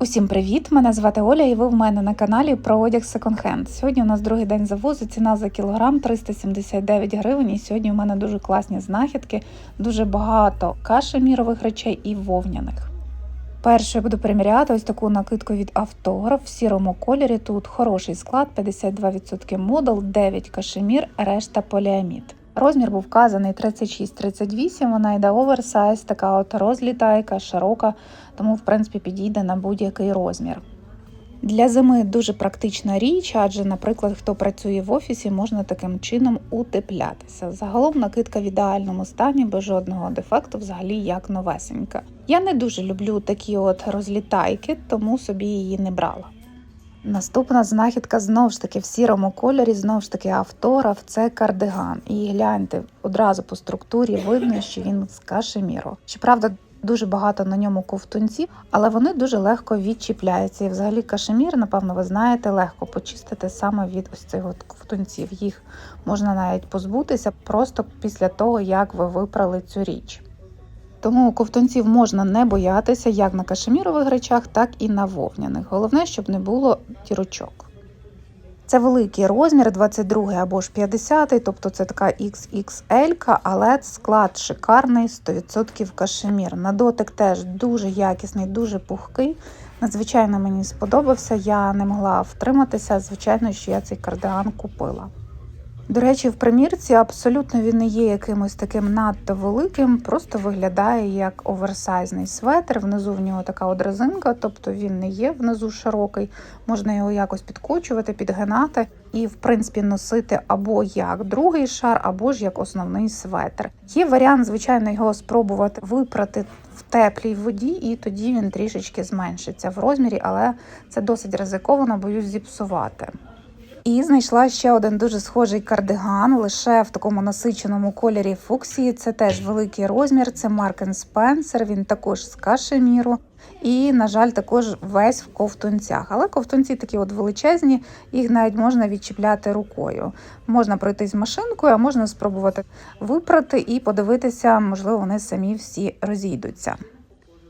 Усім привіт! Мене звати Оля, і ви в мене на каналі про одяг секонд-хенд. Сьогодні у нас другий день завозу. Ціна за кілограм 379 гривень. І сьогодні у мене дуже класні знахідки, дуже багато кашемірових речей і вовняних. Перше я буду приміряти ось таку накидку від автограф в сірому кольорі. Тут хороший склад, 52% модел, 9 кашемір, решта поліамід. Розмір був вказаний 36-38, вона йде оверсайз, така от розлітайка, широка, тому в принципі підійде на будь-який розмір. Для зими дуже практична річ, адже, наприклад, хто працює в офісі, можна таким чином утеплятися. Загалом накидка в ідеальному стані, без жодного дефекту, взагалі як новесенька. Я не дуже люблю такі от розлітайки, тому собі її не брала. Наступна знахідка знову ж таки в сірому кольорі, знову ж таки автограф, це кардиган. І гляньте, одразу по структурі видно, що він з кашеміру. Щоправда, дуже багато на ньому ковтунців, але вони дуже легко відчіпляються. І взагалі кашемір, напевно, ви знаєте, легко почистити саме від ось цих от ковтунців. Їх можна навіть позбутися просто після того, як ви випрали цю річ. Тому ковтунців можна не боятися як на кашемірових речах, так і на вовняних. Головне, щоб не було дірочок. Це великий розмір, 22 або ж 50, тобто це така XXL, але склад шикарний, 100% кашемір. На дотик теж дуже якісний, дуже пухкий. Надзвичайно мені сподобався, я не могла втриматися. Звичайно, що я цей кардиган купила. До речі, в примірці абсолютно він не є якимось таким надто великим, просто виглядає як оверсайзний светр. Внизу в нього така от резинка, тобто він не є внизу широкий, можна його якось підкочувати, підгинати і, в принципі, носити або як другий шар, або ж як основний светр. Є варіант, звичайно, його спробувати випрати в теплій воді, і тоді він трішечки зменшиться в розмірі, але це досить ризиковано, боюсь зіпсувати. І знайшла ще один дуже схожий кардиган, лише в такому насиченому кольорі фуксії. Це теж великий розмір. Це Mark Spencer, Він також з кашеміру. І, на жаль, також весь в ковтунцях. Але ковтунці такі от величезні, їх навіть можна відчіпляти рукою. Можна пройтись машинкою, а можна спробувати випрати і подивитися, можливо, вони самі всі розійдуться.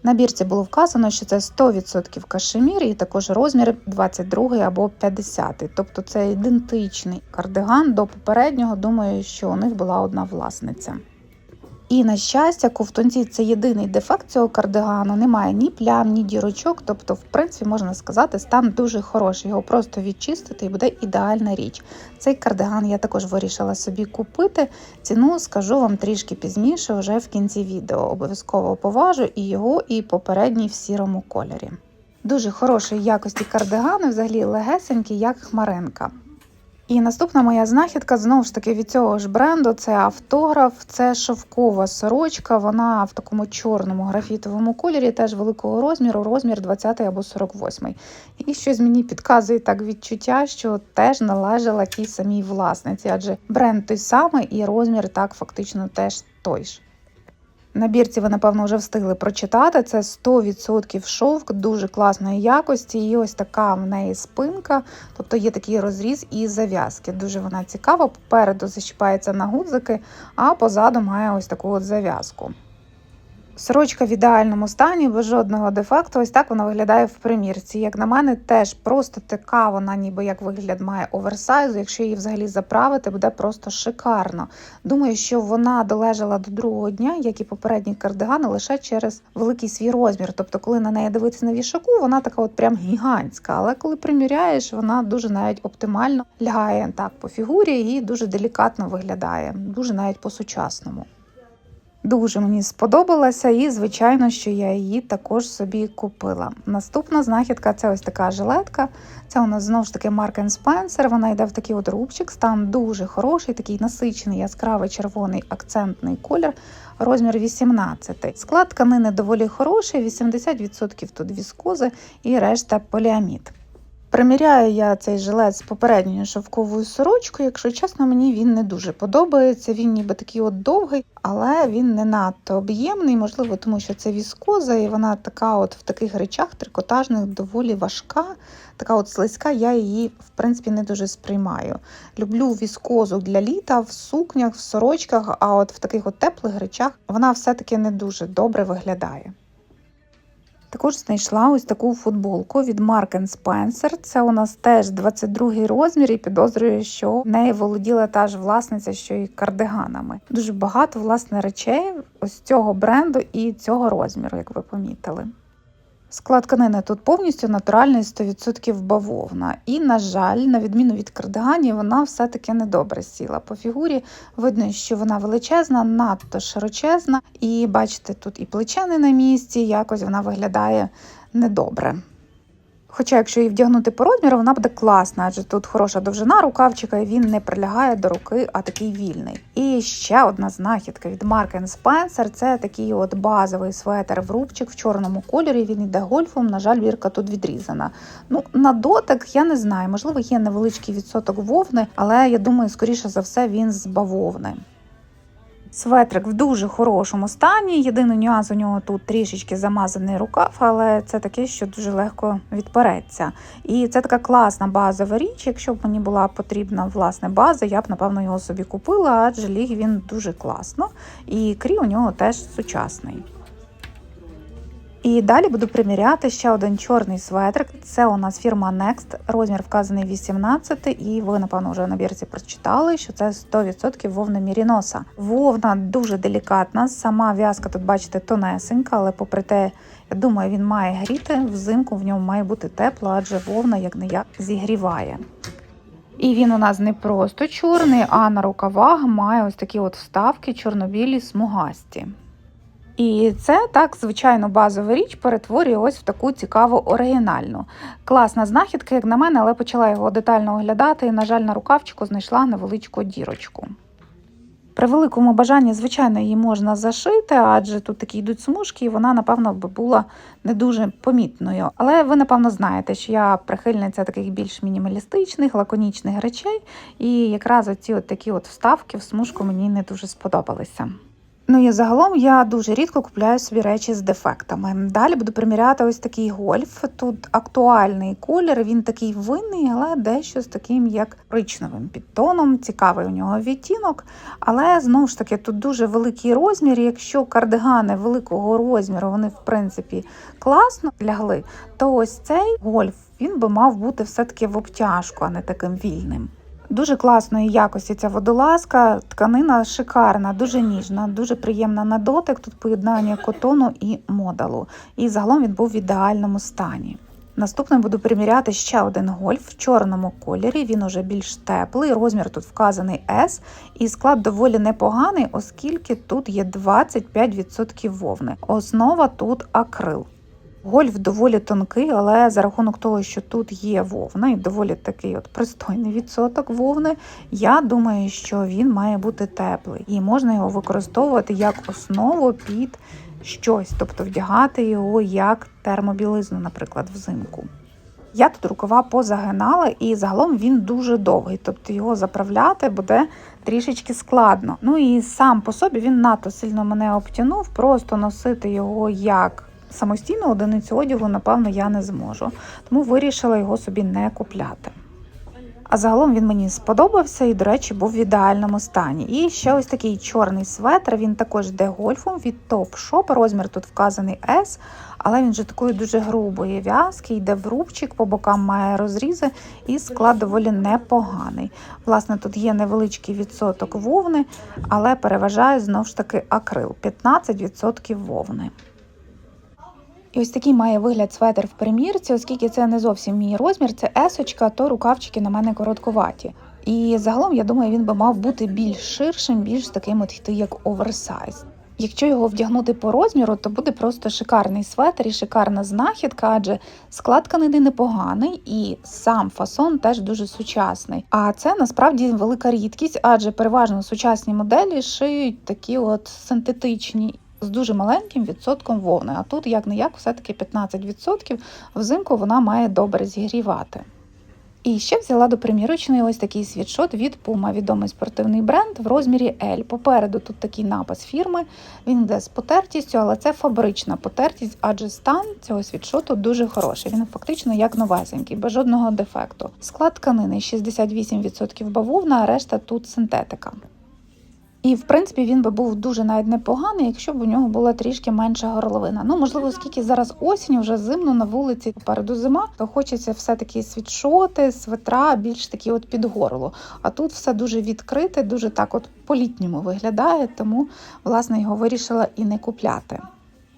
На бірці було вказано, що це 100% кашемір і також розмір 22 або 50. Тобто це ідентичний кардиган до попереднього. Думаю, що у них була одна власниця. І на щастя, ковтунці це єдиний дефект цього кардигану. Немає ні плям, ні дірочок. Тобто, в принципі, можна сказати, стан дуже хороший. Його просто відчистити і буде ідеальна річ. Цей кардиган я також вирішила собі купити. Ціну скажу вам трішки пізніше, вже в кінці відео. Обов'язково поважу і його, і попередній в сірому кольорі. Дуже хорошої якості кардигани, взагалі легесенький, як хмаринка. І наступна моя знахідка знову ж таки від цього ж бренду це автограф, це шовкова сорочка. Вона в такому чорному графітовому кольорі, теж великого розміру, розмір 20 або 48. І щось мені підказує так відчуття, що теж належала тій самій власниці, адже бренд той самий і розмір так фактично теж той ж. На бірці ви, напевно, вже встигли прочитати. Це 100% шовк, дуже класної якості. І ось така в неї спинка, тобто є такий розріз і зав'язки. Дуже вона цікава. Попереду защіпається на гудзики, а позаду має ось таку от зав'язку. Сорочка в ідеальному стані, без жодного дефекту. Ось так вона виглядає в примірці. Як на мене, теж просто така вона, ніби як вигляд має оверсайзу. Якщо її взагалі заправити, буде просто шикарно. Думаю, що вона долежала до другого дня, як і попередні кардигани, лише через великий свій розмір. Тобто, коли на неї дивитися на вішаку, вона така от прям гігантська. Але коли приміряєш, вона дуже навіть оптимально лягає так по фігурі і дуже делікатно виглядає, дуже навіть по-сучасному. Дуже мені сподобалася, і, звичайно, що я її також собі купила. Наступна знахідка це ось така жилетка. Це у нас знову ж таки Mark Spencer, Вона йде в такий от рубчик, стан дуже хороший, такий насичений, яскравий червоний акцентний колір, розмір 18. Склад тканини доволі хороший, 80% тут віскози і решта поліамід. Приміряю я цей жилет з попередньою шовковою сорочкою. Якщо чесно, мені він не дуже подобається. Він ніби такий от довгий, але він не надто об'ємний, можливо, тому що це віскоза, і вона така от в таких речах трикотажних доволі важка, така от слизька, я її, в принципі, не дуже сприймаю. Люблю віскозу для літа в сукнях, в сорочках, а от в таких от теплих речах вона все-таки не дуже добре виглядає. Також знайшла ось таку футболку від Mark Spencer. Це у нас теж 22 розмір, і підозрюю, що в неї володіла та ж власниця, що і кардиганами. Дуже багато власне речей ось цього бренду і цього розміру, як ви помітили. Склад тканини тут повністю натуральний 100% бавовна. І, на жаль, на відміну від кардиганів, вона все-таки недобре сіла. По фігурі видно, що вона величезна, надто широчезна. І бачите, тут і плече не на місці, якось вона виглядає недобре. Хоча, якщо її вдягнути по розміру, вона буде класна, адже тут хороша довжина рукавчика, і він не прилягає до руки, а такий вільний. І ще одна знахідка від Mark Spencer – це такий от базовий светер в рубчик в чорному кольорі. Він йде гольфом. На жаль, бірка тут відрізана. Ну на дотик я не знаю. Можливо, є невеличкий відсоток вовни, але я думаю, скоріше за все, він з бавовни. Светрик в дуже хорошому стані. Єдиний нюанс у нього тут трішечки замазаний рукав, але це таке, що дуже легко відпереться. І це така класна базова річ. Якщо б мені була потрібна власне база, я б напевно його собі купила, адже ліг він дуже класно. І крій у нього теж сучасний. І далі буду приміряти ще один чорний светрик. Це у нас фірма Next, розмір вказаний 18, і ви, напевно, вже на бірці прочитали, що це 100% вовна Міріноса. Вовна дуже делікатна, сама в'язка тут, бачите, тонесенька, але попри те, я думаю, він має гріти. Взимку в ньому має бути тепло, адже вовна як не як зігріває. І він у нас не просто чорний, а на рукавах має ось такі от вставки чорнобілі смугасті. І це так, звичайно, базова річ перетворює ось в таку цікаву оригінальну. Класна знахідка, як на мене, але почала його детально оглядати і, на жаль, на рукавчику знайшла невеличку дірочку. При великому бажанні, звичайно, її можна зашити, адже тут такі йдуть смужки, і вона, напевно, би була не дуже помітною. Але ви, напевно, знаєте, що я прихильниця таких більш мінімалістичних, лаконічних речей, і якраз оці от такі от вставки в смужку мені не дуже сподобалися. Ну і загалом я дуже рідко купляю собі речі з дефектами. Далі буду приміряти ось такий гольф. Тут актуальний колір, він такий винний, але дещо з таким як коричневим підтоном. Цікавий у нього відтінок. Але знову ж таки тут дуже великий розмір. Якщо кардигани великого розміру, вони в принципі класно лягли, то ось цей гольф він би мав бути все-таки в обтяжку, а не таким вільним. Дуже класної якості ця водолазка, тканина шикарна, дуже ніжна, дуже приємна на дотик. Тут поєднання котону і модалу. І загалом він був в ідеальному стані. Наступним буду приміряти ще один гольф в чорному кольорі. Він уже більш теплий. Розмір тут вказаний S, і склад доволі непоганий, оскільки тут є 25% вовни. Основа тут акрил. Гольф доволі тонкий, але за рахунок того, що тут є вовна і доволі такий от пристойний відсоток вовни, я думаю, що він має бути теплий і можна його використовувати як основу під щось, тобто вдягати його як термобілизну, наприклад, взимку. Я тут рукава позагинала, і загалом він дуже довгий, тобто його заправляти буде трішечки складно. Ну і сам по собі він надто сильно мене обтянув, просто носити його як самостійно одиницю одягу, напевно, я не зможу. Тому вирішила його собі не купляти. А загалом він мені сподобався і, до речі, був в ідеальному стані. І ще ось такий чорний светр, він також йде гольфом від Top Shop. Розмір тут вказаний S, але він вже такої дуже грубої в'язки, йде в рубчик, по бокам має розрізи, і склад доволі непоганий. Власне, тут є невеличкий відсоток вовни, але переважає знову ж таки акрил 15% вовни. Ось такий має вигляд светр в примірці, оскільки це не зовсім мій розмір, це есочка, то рукавчики на мене короткуваті. І загалом, я думаю, він би мав бути більш ширшим, більш таким от йти як оверсайз. Якщо його вдягнути по розміру, то буде просто шикарний светр і шикарна знахідка, адже склад тканини непоганий і сам фасон теж дуже сучасний. А це насправді велика рідкість, адже переважно сучасні моделі шиють такі от синтетичні з дуже маленьким відсотком вовни. А тут, як не як, все-таки 15%. Взимку вона має добре зігрівати. І ще взяла до примірочної ось такий світшот від Puma, відомий спортивний бренд в розмірі L. Попереду тут такий напис фірми, він йде з потертістю, але це фабрична потертість, адже стан цього світшоту дуже хороший. Він фактично як новесенький, без жодного дефекту. Склад тканини 68% бавовна, а решта тут синтетика. І в принципі він би був дуже навіть непоганий, якщо б у нього була трішки менша горловина. Ну можливо, оскільки зараз осінь, вже зимно на вулиці попереду зима, то хочеться все таки світшоти, свитра, більш такі от під горло. А тут все дуже відкрите, дуже так, от по-літньому виглядає, тому власне його вирішила і не купляти.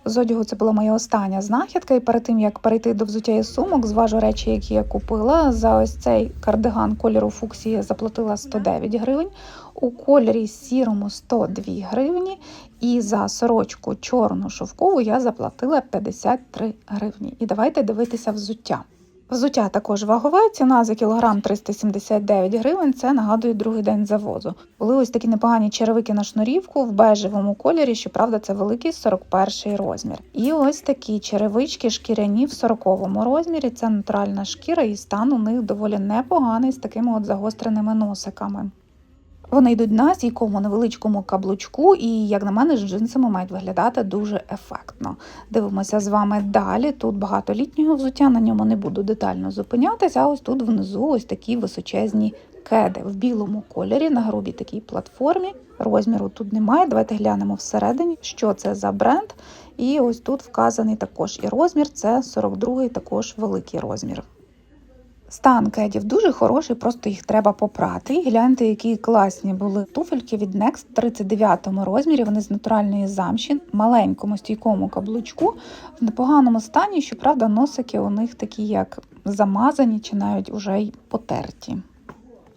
З одягу це була моя остання знахідка, і перед тим як перейти до взуття і сумок, зважу речі, які я купила. За ось цей кардиган кольору фуксії заплатила 109 гривень, у кольорі сірому 102 гривні, і за сорочку чорну шовкову я заплатила 53 гривні. І давайте дивитися взуття. Взуття також вагове, ціна за кілограм 379 гривень. Це нагадує другий день завозу. Були ось такі непогані черевики на шнурівку в бежевому кольорі. Щоправда, це великий 41 розмір. І ось такі черевички шкіряні в 40 розмірі. Це натуральна шкіра, і стан у них доволі непоганий з такими от загостреними носиками. Вони йдуть на стійкому невеличкому каблучку, і, як на мене, з джинсами мають виглядати дуже ефектно. Дивимося з вами далі. Тут багато літнього взуття, на ньому не буду детально зупинятися. А ось тут внизу ось такі височезні кеди в білому кольорі на грубій такій платформі. Розміру тут немає. Давайте глянемо всередині, що це за бренд. І ось тут вказаний також і розмір. Це 42-й, також великий розмір. Стан кедів дуже хороший, просто їх треба попрати. Гляньте, які класні були туфельки від Next в 39 розмірі. Вони з натуральної замші, маленькому стійкому каблучку, в непоганому стані. Щоправда, носики у них такі, як замазані, чи навіть уже й потерті.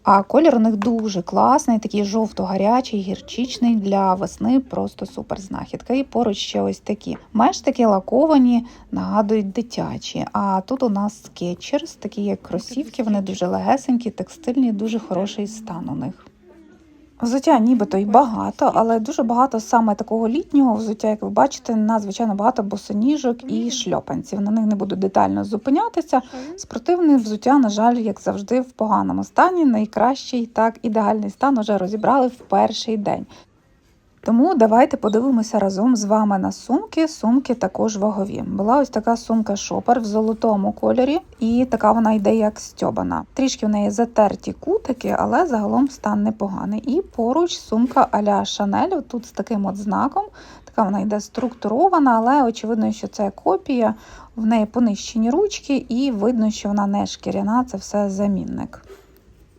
А колір у них дуже класний, такий жовто-гарячий, гірчичний для весни, просто супер знахідка. І поруч ще ось такі. мештики такі лаковані, нагадують дитячі. А тут у нас скетчерс, такі як кросівки, вони дуже легесенькі, текстильні, дуже хороший стан у них. Взуття нібито й багато, але дуже багато саме такого літнього взуття, як ви бачите, надзвичайно багато босоніжок і шльопанців. На них не буду детально зупинятися. Спортивне взуття, на жаль, як завжди, в поганому стані. Найкращий так ідеальний стан вже розібрали в перший день. Тому давайте подивимося разом з вами на сумки. Сумки також вагові. Була ось така сумка шопер в золотому кольорі, і така вона йде як стьобана. Трішки в неї затерті кутики, але загалом стан непоганий. І поруч сумка а-ля Шанель, тут з таким от знаком. Така вона йде структурована, але очевидно, що це копія. В неї понищені ручки, і видно, що вона не шкіряна, це все замінник.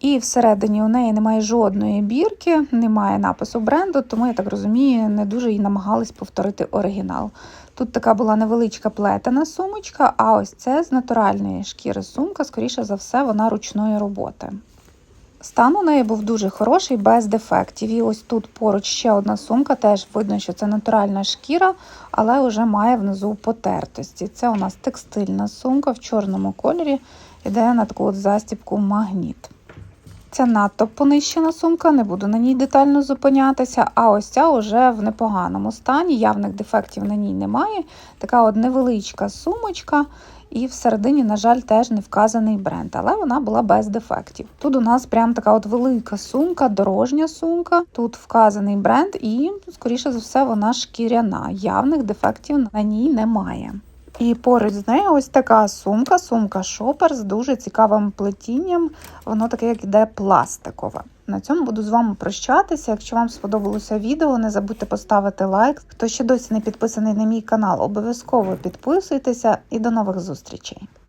І всередині у неї немає жодної бірки, немає напису бренду, тому я так розумію, не дуже і намагались повторити оригінал. Тут така була невеличка плетена сумочка, а ось це з натуральної шкіри сумка, скоріше за все, вона ручної роботи. Стан у неї був дуже хороший, без дефектів. І ось тут поруч ще одна сумка, теж видно, що це натуральна шкіра, але вже має внизу потертості. Це у нас текстильна сумка в чорному кольорі, іде на таку от застібку магніт. Це надто понищена сумка, не буду на ній детально зупинятися. А ось ця вже в непоганому стані, явних дефектів на ній немає. Така от невеличка сумочка, і всередині, на жаль, теж не вказаний бренд, але вона була без дефектів. Тут у нас прям така от велика сумка, дорожня сумка. Тут вказаний бренд, і, скоріше за все, вона шкіряна. Явних дефектів на ній немає. І поруч з нею ось така сумка, сумка шопер з дуже цікавим плетінням. Воно таке, як іде пластикове. На цьому буду з вами прощатися. Якщо вам сподобалося відео, не забудьте поставити лайк. Хто ще досі не підписаний на мій канал, обов'язково підписуйтеся і до нових зустрічей.